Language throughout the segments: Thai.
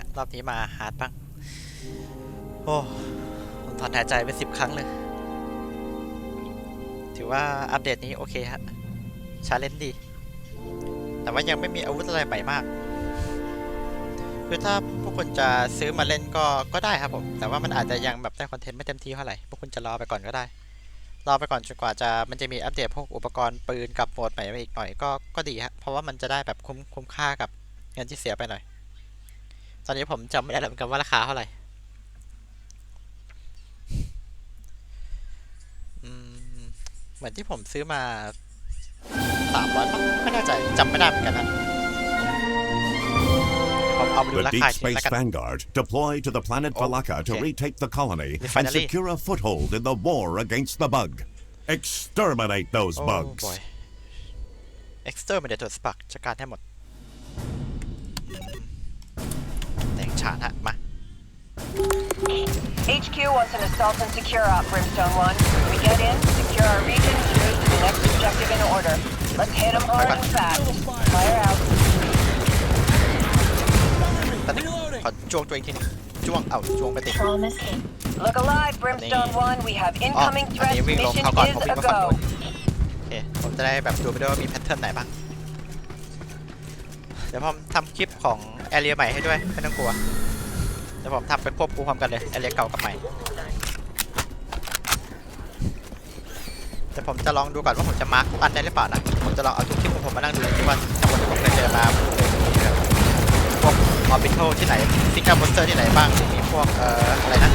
ะ รอบนี้มาฮาร์ดบ้าง โอ้ผมถอนหายใจไปสิบครั้งเลย ถือว่าอัปเดตนี้โอเคฮะ ชาเลนจ์ดี แต่ว่ายังไม่มีอาวุธอะไรใหม่มากคือถ้าพวกคุณจะซื้อมาเล่นก็ก็ได้ครับผม แต่ว่ามันอาจจะยังแบบได้คอนเทนต์ไม่เต็มที่เท่าไหร่ พวกคุณจะรอไปก่อนก็ได้ รอไปก่อนจนกว่าจะมันจะมีอัปเดตพวกอุปกรณ์ปืนกับโหมดใหม่มาอีกหน่อยก็ก็ดีฮะ เพราะว่ามันจะได้แบบคุ้มคุ้มค่ากับเงินที่เสียไปหน่อย ตอนนี้ผมจำไม่ได้แล้วเหมือนกันว่าราคาเท่าไหร่อืมเหมือนที่ผมซื้อมาสามร้อยไม่แน่ใจจำไม่ได้เหมือนกันนะผมเอาไปดู The รา Deep คาอีกที Space แล้วกัน Vanguard deploy to the planet Oh, Valaka to okay. retake the colony We and finally- secure a foothold in the war against the bug. Exterminate those โอ้ bugs. บอย Exterminator Spark จัดการให้หมด ฉานฮะ มา HQ wants an assault and secure op, Brimstone 1. We get in, secure our region, and move to the next objective in order. Let's hit them hard and fast. Fire out. ตอนนี้ขอจ้วงตัวเองทีหนึงจ้วง เอ้าจ้วงไปติด Promise him. Look alive, Brimstone 1. We have อ๋อ incoming อัน threats. นี้วิ่งลง Mission เขาก่อน is ผมวิ่ a งมาฝั่ง go. นู้นโอเค ผมจะได้แบบดูไปด้วยว่ามีแพทเทิร์นไหนบ้าง เดี๋ยวผมทำคลิปของ แอเรียใหม่ให้ด้วยไม่ต้องกลัวเดี๋ยวผมทำไปควบคู่พร้อมกันเลยแอเรียเก่ากับใหม่แต่ผมจะลองดูก่อนว่าผมจะมาร์กทุกอันได้หรือเปล่านะผมจะลองเอาทุกคลิปของผมมานั่งดูที่ว่าทั้งหมดที่ผมเคยเจอมาพวกออร์บิทัลที่ไหนซิงเกิลมอนสเตอร์ที่ไหนบ้างมีพวกเอ่ออะไรนะ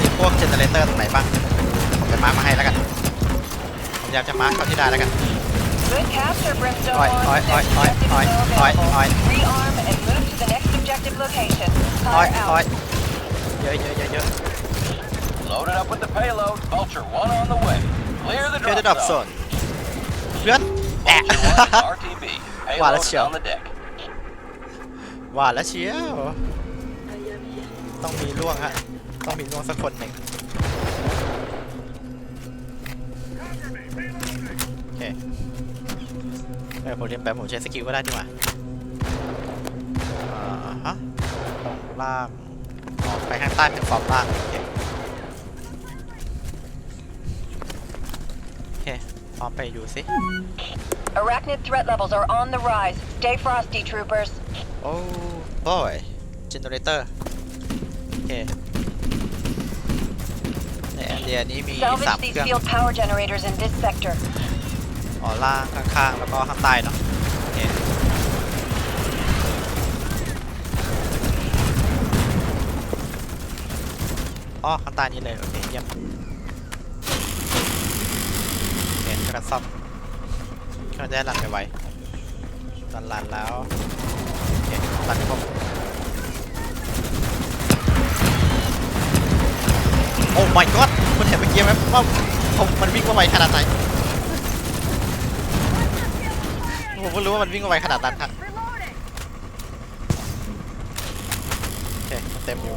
มีพวกเจเนเรเตอร์ตรงไหนบ้างผมจะมาร์กมาให้แล้วกันผมพยายามจะมาร์กเท่าที่ได้แล้วกัน Good capture, Brimstone Oi, 1. oi, Next oi, oi, objective oi, is now oi, available. oi. Rearm and move to the next objective location. อ้อย Fire อ้อย out. เยอะเยอะเยอะเยอะ Loaded up with the payload. Vulture 1 on the way. Clear the เพื่อ drop จะดับโซ zone. นเพื่อนแอะ Vulture 1 is RTB. Wow, Payload that's is chill. on the deck. ว่าแล้วเชียวต้องมีล่วงฮะ ต้องมีล่วงสักคนหนึ่ง เออผมเรียนแบบผมใช้สกิลก็ได้ดีกว่าอ่าฮะลงล่างออกไปข้างใต้เป็นฟอร์มล่างโอเคโอเคพร้อมไปดูสิ Arachnid threat levels are on the rise. Stay frosty, troopers. โอ้บอยเจเนเรเตอร์โอเคในแอนเดียนี้มีสาม Salvage เค these รื่อง field power generators in this sector. อ๋อล่างข้างๆ แล้วก็ข้างใต้เนาะโอเคอ๋อข้างใต้นี้เลย โอเคเยี่ยมเคจะกันซ่อมเรื่องจะได้รันไปไวรันรันแล้วโอเครันให้ครบโอ้ my god คุณเห็นเมื่อกี้ไหมว่าผมมันวิ่งมาไวขนาดไหน ผมก็รู้ว่ามันวิ่งมาไวขนาดนั้นครับโอเคมันเต็มอยู่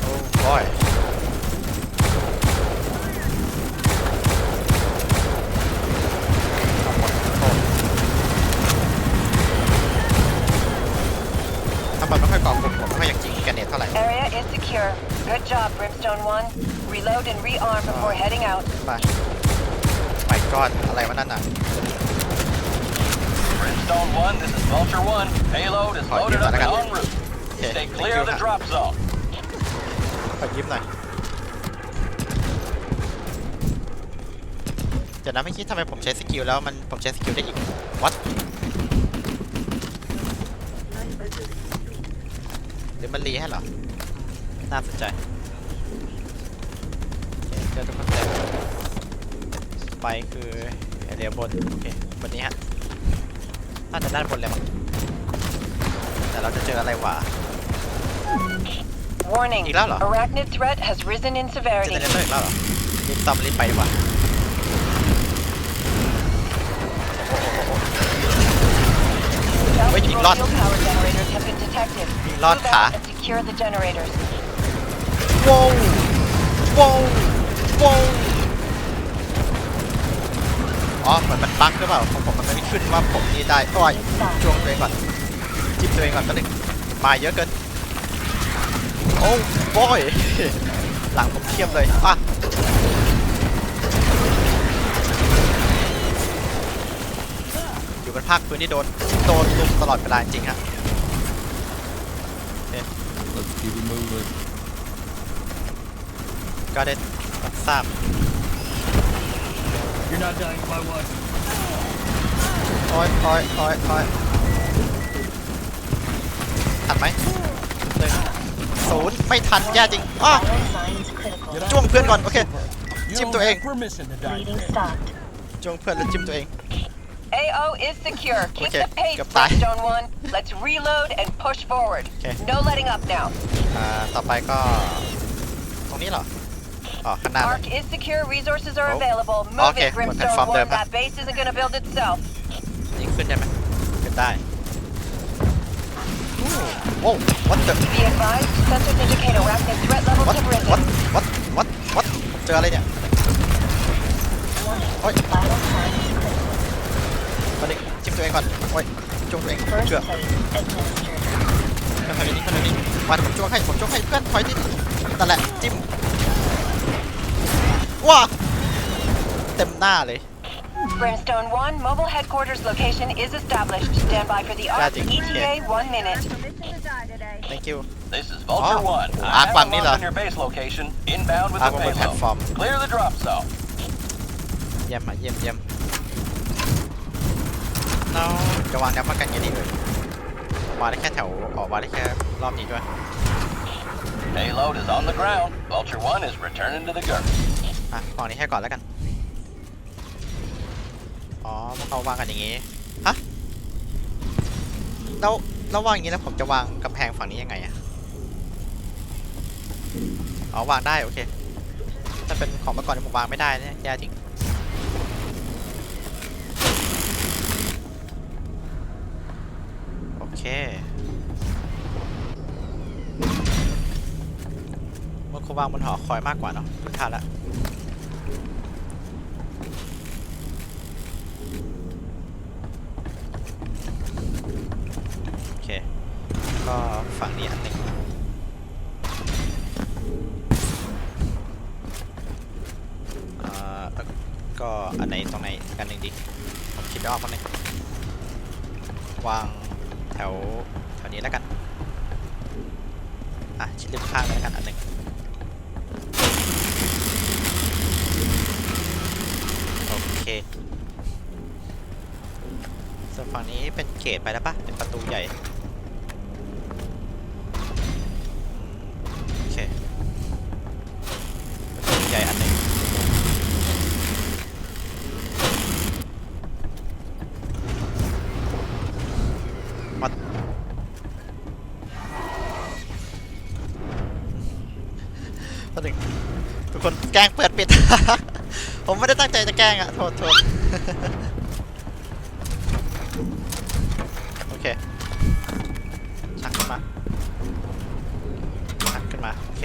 โอ้บอยเอาหมดโอ้ถ้ามันไม่ค่อยเกาะกลุ่มผมไม่ค่อยอยากยิงแกรเนตเท่าไหร่ Area is secure. Good job, Brimstone 1. Reload and rearm before heading out. ไปไม่ กอดอะไรวะนั่นน่ะ Brimstone 1, this is Vulture 1. Payload is Alright, loaded give up that a and go. en route. Okay, Stay thank clear you. of the drop zone. ขอยิ้มหน่อยเดี๋ยวนะไม่คิดทำไมผมใช้สกิลแล้วมันผมใช้สกิลได้อีกวัดหรือมันรีให้เหรอ น่าสนใจโอเคเจอทุกคนเต็ม ไปคือเรียบนโอเคบนนี้ฮะน่าจะด้านบนเลยมั้งแต่เราจะเจออะไรวะ Warning. อีกแล้วเหรอ? Arachnid threat has risen in เจ severity. เนเรเตอร์อีกแล้วเหรอรีบซ่อมรีบไปดีกว่า Wait, you Multiple lost- field power generators have been detected. You lost Move out her. and secure the generators. ว้าวว้าวว้าว อ๋อเหมือนมันบั๊กหรือเปล่าของผมมันไม่ขึ้นว่าผมนี่ได้โอ้ยช่วงตัวเองก่อนจิ้มตัวเองก่อนก็หนึ่งมาเยอะเกินโอ้โบอยหลังผมเทียมเลยอะอยู่บนภาคพื้นที่โดนโดนลุมตลอดเวลาจริงๆฮะ Let's keep it moving. ก็ได้รับทราบ You're not dying by one. โอ้ยโอ้ยโอ้ยโอ้ยทันไหมหนึ่งศูนย์ไม่ทันแย่จริงอ้อ Vital signs critical. จ้วงเพื่อนก่อน โอเค You Chim don't tụi have em. permission to die. Bleeding today. stopped. จ้วงเพื่อนแล้วจิ้มตัวเอง AO is secure. Keep Okay, the pace, goodbye. Brimstone 1. Let's reload and push forward. Okay. No letting up now. อ่า ต่อไปก็ ตรงนี้เหรอ อ๋อข้างหน้าเลย Arc is secure. Resources are Oh. available. Move Okay, it, we'll Brimstone confirm 1. them, huh? That base isn't gonna build itself. นี่ขึ้นได้ไหมขึ้นได้โอ้โห what the Be advised, sensors indicate arachnid threat levels what have risen. what what what what ผมเจออะไรเนี่ย Warning. Oi. Vital signs critical. มาดิจิ้มตัวเองก่อนโอ้ยจ้วงตัวเอง First เชื่อ aid administered. เพื่อนคนนี้เพื่อนคนนี้มาเดี๋ยวผมจ้วงให้ผมจ้วงให้เพื่อนถอยดินั่นแหละจิ้ม ว้า เต็มหน้าเลย Brimstone 1, mobile headquarters location is established. Stand by for the ARC Magic, ETA one minute. thank you This is Vulture Oh. 1. Ah, I haveฝั่ง a นี้ lock เหรอ on your base location. Inbound with อ่ะ the ผมบนแพลต payload. ฟอร์ม Clear the drop zone. เยี่ยมอ่ะเยี่ยมเยี่ยมเราจะวางแนวป้องกันยังไงดีเอ่ยวางได้แค่แถวออกวางได้แค่รอบนี้ด้วย Payload is on the ground. Vulture 1 is returning to the GURP. อะวางนี้ให้ก่อนแล้วกัน อ๋อพวกเขาวางกันอย่างงี้ ฮะ แล้วแล้ววางอย่างงี้แล้วผมจะวางกำแพงฝั่งนี้ยังไงอะอ๋อวางได้โอเค ถ้าเป็นของเมื่อก่อนที่ผมวางไม่ได้เนี่ยแย่จริงโอเคมันคงวางบนหอคอยมากกว่าเนาะดูท่าละโอเค ก็ฝั่งนี้อันหนึ่งก็อันไหนตรงไหนกันหนึ่งดีผมคิดไม่ออกคนนึงวางแถวแถวนี้แล้วกัน อะชิดริมข้างแล้วกันอันหนึ่งโอเคส่วนฝั่งนี้เป็นเขตไปแล้วปะเป็นประตูใหญ่ แกล้งอะโทษโทษโอเคชักขึ้นมาชักขึ้นมา โอเค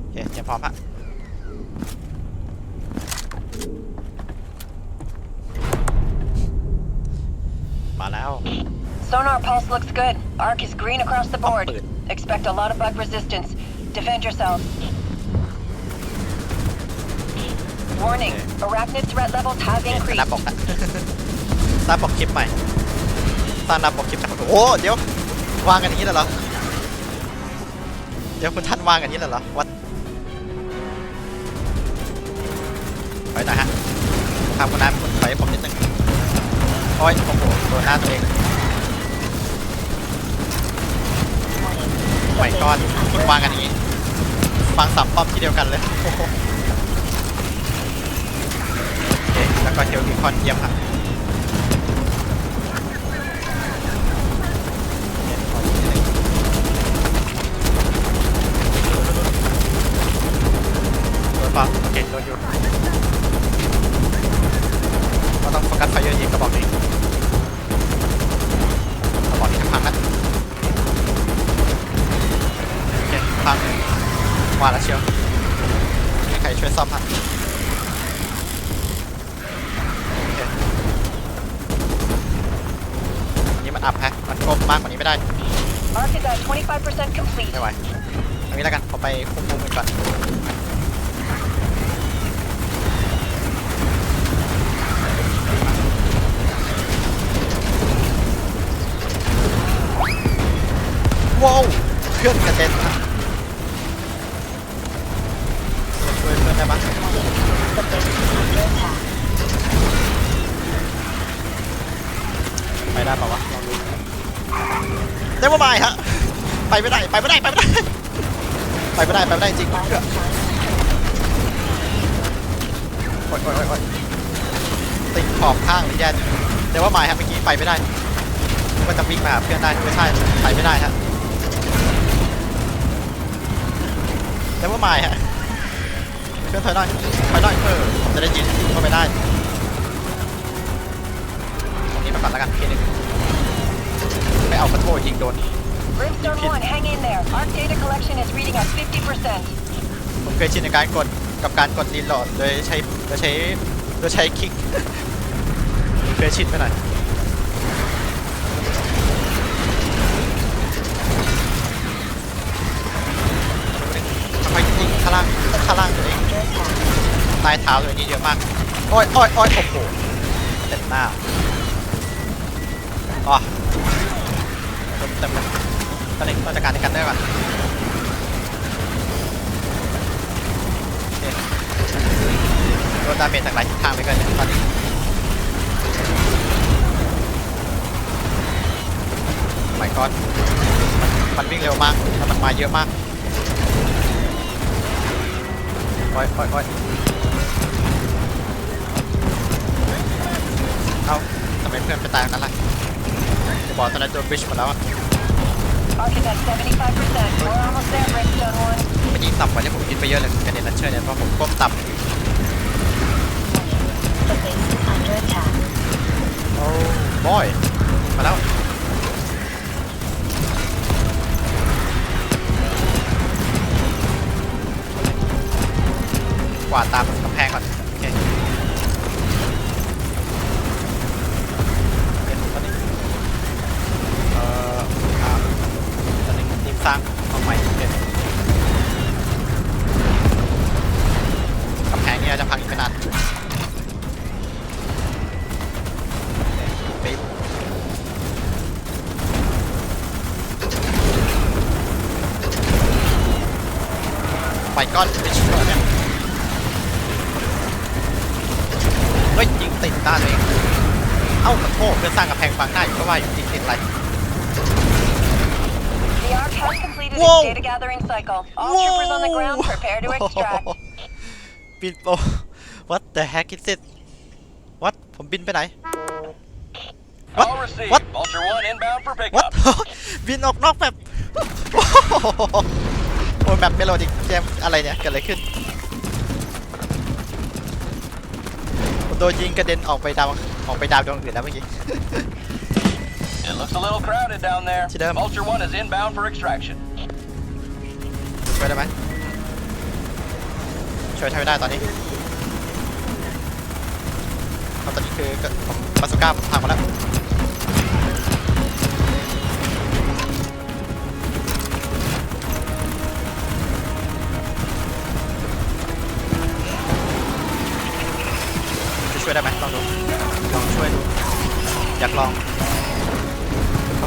โอเคเตรียมพร้อมฮะมาแล้ว Sonar pulse looks good. Arc is green across the board. Upward. Expect a lot of bug resistance. Defend yourself. Warning, arachnid threat levels have โอเค increased. หน้าปกอะหน้าปกคลิปใหม่สร้างหน้าปกคลิปนะครับโอ้โหเดี๋ยววางกันอย่างนี้เลยเหรอ เดี๋ยวคุณท่านวางกันอย่างนี้เลยเหรอวั กันเลยโอ้โหโอเคแล้วก็เทลกิคอนเยี่ยมครับโอเคขออีกนิดนึงโดนปะโอเคโดนอยู่ก็ต้องโฟกัสไฟเยอะยิงกระบอกนี้กระบอกนี้ทั้งพังนะ โอเคพังว ว่าแล้วเชียวมีใครช่วยซ่อมฮะโอเค อันนี้มันอัพฮะมันก้มมากกว่านี้ไม่ได้ Arc is at 25% complete. ไม่ไหวเอันนี้แล้วกันผมไปคุมมุมกันก่อนว้าวเพื่อนกระเด็นฮะช่วยเพื่อนได้ปะ The base is under attack. ไปได้ปะวะลอง ดูได้ว่าไม่ฮะไปไม่ได้ไปไม่ได้ไปไม่ได้ไปไม่ได้ไปไม่ได้จริงเพื่อ signs critical. โอ๊ยโอ๊ยโอ๊ยติดขอบข้างเลยแย่แต่ว่าไม่ฮะเมื่อกี้ไปไม่ได้มันจะวิ่งมาเพื่อนได้ไม่ใช่ไปไม่ได้ฮะแต่ว่าไม่ฮะเพื่อนถอยหน่อยถอยหน่อยเออผมจะได้ยินว่าไปได้ตรงนี้มาก่อนแล้วกันทีหนึ่ง ไม่เอากระโถยิงโดน Brimstone 1, hang in there. Arc data collection is reading at 50%. ผมเคยชินในการกดกับการกดรีโหลดโดยใช้โดยใช้โดยใช้คลิกเคยชินไปหน่อย ทำไมยิงข้างล่างข้างล่างตัวเอง Under attack. ใต้เท้าตัวนี้เยอะมาก โอ้ยโอ้ยโอ้ยโอ้โหเต็มหน้าอ๋อ โดนเต็มเลยตอนนี้เราจัดการในกันได้ก่อนโดนดาเมจจากหลายทิศทางไปเกินเนี่ยตอนนี้ไม่ก้อนมันวิ่งเร็วมากแล้วมันมาเยอะมากโอ้ยโอ้ยโอ้ยเอาทำไมเพื่อนไปตายตรงนั้นล่ะจะบอกตอนนั้นโดนบิชหมดแล้วอะ Arc is at 75%. We're almost there, Brimstone 1. มันยิงต่ำกว่าที่ผมคิดไปเยอะเลยกระเด็นลันเชอร์เนี่ยเพราะผมก้มต่ The base is under attack. ำโอ้บอยมาแล้ว กวาดตามกำแพงก่อนโอเคโอเคตอนนี้เอ่ออ่าตอนนี้ทีม สร้างห้องใหม่โอเคกำแพงนี้จะพังอีกไม่นานปี๊บไปก้อนไม่ชัวร์เนี่ยเฮ้ยยิงติดหน้าตัวเอง เอ้าขอโทษเพื่อนสร้างกำแพงฟังหน้าอยู่ก็ว่าอยู่ยิ อะไร The Arc has completed Whoa. its data gathering cycle. All troopers on the ground, prepare to extract. บินโอ what the heck is it what ผมบินไปไหน What? All received. What? Vulture 1 inbound for what pickup. บินออกนอกแบบโอ้ยแบบเมโลดิกเกมอะไรเนี่ย เกิดอะไรขึ้นผมโดนยิงกระเด็นออกไปดาวออกไปดาวดวงอื่นแล้วเมื่อกี้ It looks a little crowded down there. Sit down. Vulture 1 is inbound for extraction. ช่วยได้ไหมช่วยช่วยไม่ได้ตอนนี้เพราะตอนนี้คือผมบาสุก้าผมพังหมดแล้วจะช่วยได้ไหมลองดู ลองช่วยดู อยากลองเพราะ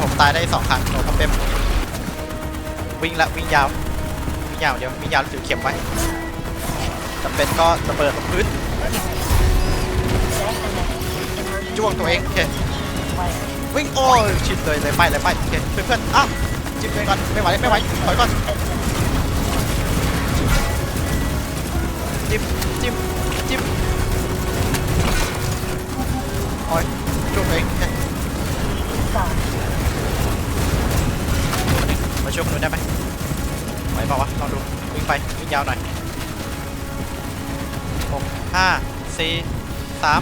ผมตายได้สองครั้งโดนเขาเต็มวิ่งละวิ่งยาววิ่งยาวเดี๋ยววิ่งยาวแล้วถือเข็มไว้จำเป็นก็ระเบิดลงพื้นจ้วงตัวเองโอเควิ่งโอ้ชิดเลยเลยไปเลยไปโอเคเพื่อนเพื่อนๆอ้าวจิ้มตัวเองก่อนไม่ไหวไม่ไหวถอยก่อนจิ้มจิ้มจิ้มโอ้ยจ้วงเองโอเค Gone. คนหนึงมา ช่วยคนนู้นได้ไหมไหวเปล่าวะลองดูวิ่งไปวิ่งยาวหน่อยหกห้าสี่สาม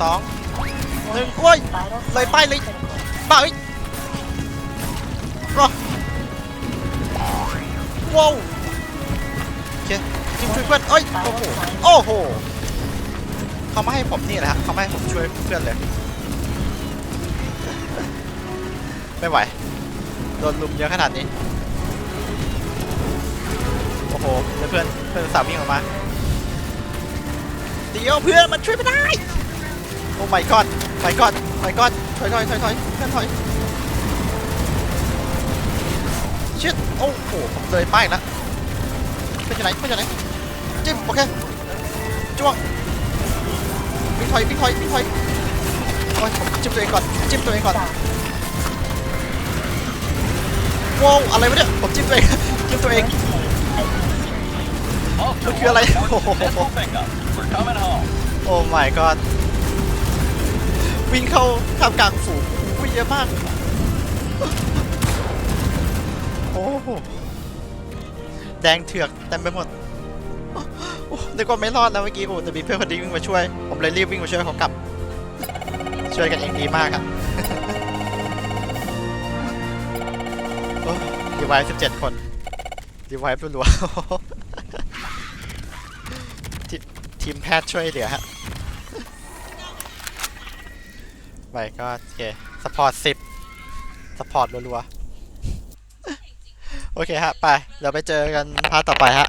สองหนึ่งโอ้ย Vital Lay signs bay, lay- critical. บ้าอ้ยรอว้าวเคทีมช่วยเพื่อนเอ้ยโอ้โหโอ้โหเขาไมาให้ผมนี่แหละฮะเขาไมาให้ผมช่วยเพื่อนเลย ดนลุมเยอะขนาดนี้ โอ้โหเดี๋ยวเพื่อนเพื่อนสาววิ่งออกมาเดี๋ยวเพื่อนมันช่วยไม่ได้ โอ้ my god my god my god ถอยถอยถอยถอยเพื่อนถอยชิดโอ้โหผมเลยป้ายแล้วเพื่อนอยู่ไหนเพื่อนอยู่ไหนจิ้มโอเคจ้วงวิ่งถอยวิ่งถอยวิ่งถอยโอ้ยผมจิ้มตัวเองก่อนจิ้มตัวเองก่อน ว้าวอะไรวะเนี่ยผมจิ้มตัวเองจิ้มตัวเอง Ultra Look, you're One, like- report to Central pickup. We're coming home. โอ้ my god วิ่งเข้าท่ากลางฝูงวิ่งเยอะมากโอ้โหแดงเถือกเต็มไปหมดนึกว่าไม่รอดแล้วเมื่อกี้โอ้แต่มีเพื่อนคนนี้วิ่งมาช่วย ผมเลยรีบวิ่งมาช่วยเขากลับ ช่วยกันเองดีมากอะโดีไวสิบเจ็ดคนดีไวรัวๆทีทีมแพทย์ช่วยเหลือฮะไปก็โอเคสปอร์ตสิบสปอร์ตรัวๆ โอเคฮะ ไป เดี๋ยวไปเจอกันพาร์ทต่อไปฮะ